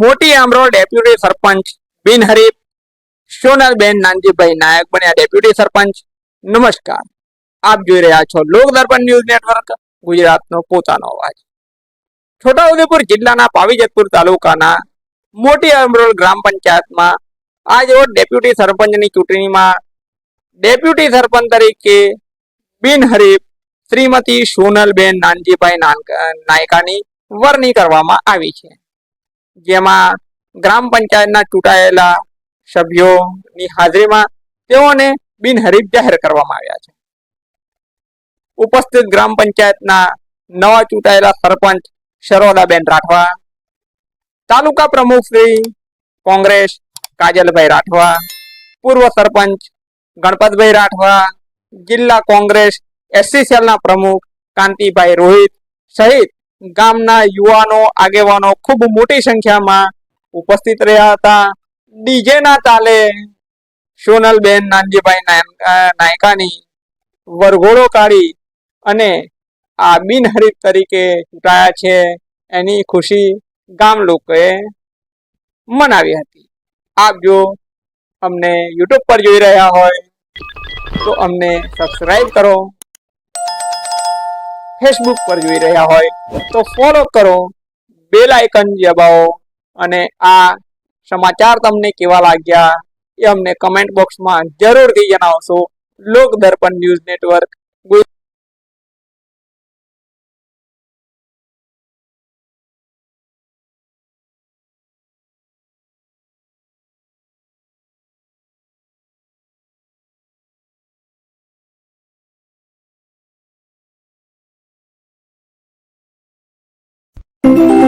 મોટી આમરો ડેપ્યુટી સરપંચ બિનહરીફ સોનલબેન નાનજીભાઈ નાયક બન્યા ડેપ્યુટી સરપંચ. નમસ્કાર. આપ જોઈ રહ્યા છો લોક દર્પણ ન્યૂઝ નેટવર્ક, ગુજરાતનો પોતાનો અવાજ. છોટાઉદેપુર જિલ્લાના પાવીજતપુર તાલુકાના મોટી અમરોલ ગ્રામ પંચાયતમાં આજ ડેપ્યુટી સરપંચની ચૂંટણીમાં ડેપ્યુટી સરપંચ તરીકે બિનહરીફ શ્રીમતી સોનલબેન નાનજીભાઈ નાયકાની વરણી કરવામાં આવી છે. જેમાં ગ્રામ પંચાયતના ચૂંટાયેલા સભ્યોની હાજરીમાં તેઓને બિનહરીફ જાહેર કરવામાં આવ્યા છે. ઉપસ્થિત ગ્રામ પંચાયતના નવા ચૂંટાયેલા સરપંચ સરોદાબેન રાઠવા, તાલુકા પ્રમુખ શ્રી કોંગ્રેસ કાજલભાઈ રાઠવા, પૂર્વ સરપંચ ગણપતભાઈ રાઠવા, જિલ્લા કોંગ્રેસ એસસી સેલના પ્રમુખ કાંતિભાઈ રોહિત સહિત ગામના યુવાનો, આગેવાનો ખૂબ મોટી સંખ્યામાં ઉપસ્થિત રહ્યા હતા. ડીજે ના તાલે સોનલબેન, નાનજીભાઈ નાયકાની વરઘોડો કાઢી અને આ બિનહરીફ તરીકે ચૂંટાયા છે એની ખુશી ગામ લોકોએ મનાવી હતી. આપ જો અમને યુટ્યુબ પર જોઈ રહ્યા હોય તો અમને સબસ્ક્રાઈબ કરો. ફેસબુક પર જોઈ રહ્યા હોય, તો ફોલો કરો બેલ આઇકન દબાવો અને આ સમાચાર તમને કેવા લાગ્યા એ અમને કમેન્ટ બોક્સમાં જરૂરથી જણાવશો. Lok Darpan news network you.